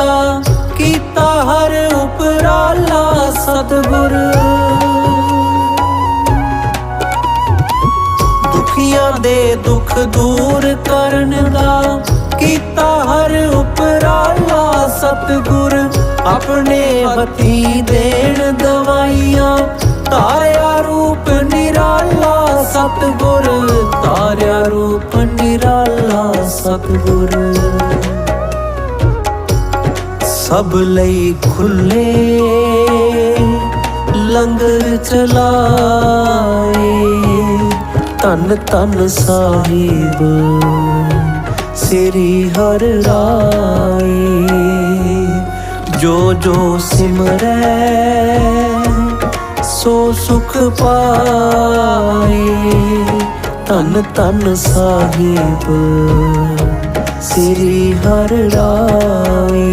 ਦਾ ਕੀਤਾ ਹਰ ਉਪਰਾਲਾ ਸਤਿਗੁਰ। ਦੁਖੀਆਂ ਦੇ ਦੁੱਖ ਦੂਰ ਕਰਨ ਦਾ ਕੀਤਾ ਹਰ ਉਪਰਾਲਾ ਸਤਿਗੁਰ। ਆਪਣੇ ਹੱਥੀ ਦੇਣ ਦਵਾਈਆਂ, ਤਾਰਿਆ ਰੂਪ ਨਿਰਾਲਾ ਸਤਿਗੁਰ। ਤਾਰਿਆ ਰੂਪ ਨਿਰਾਲਾ ਸਤਿਗੁਰ। ਸਭ ਲਈ ਖੁੱਲੇ ਲੰਗਰ ਚਲਾਏ। ਤਨ ਤਨ ਸਾਹਿਬ, ਸ੍ਰੀ ਹਰ ਰਾਏ। ਜੋ ਜੋ ਸਿਮਰੈ, ਸੋ ਸੁਖ ਪਾਏ। ਤਨ ਤਨ ਸਾਹਿਬ, ਸ੍ਰੀ ਹਰ ਰਾਏ।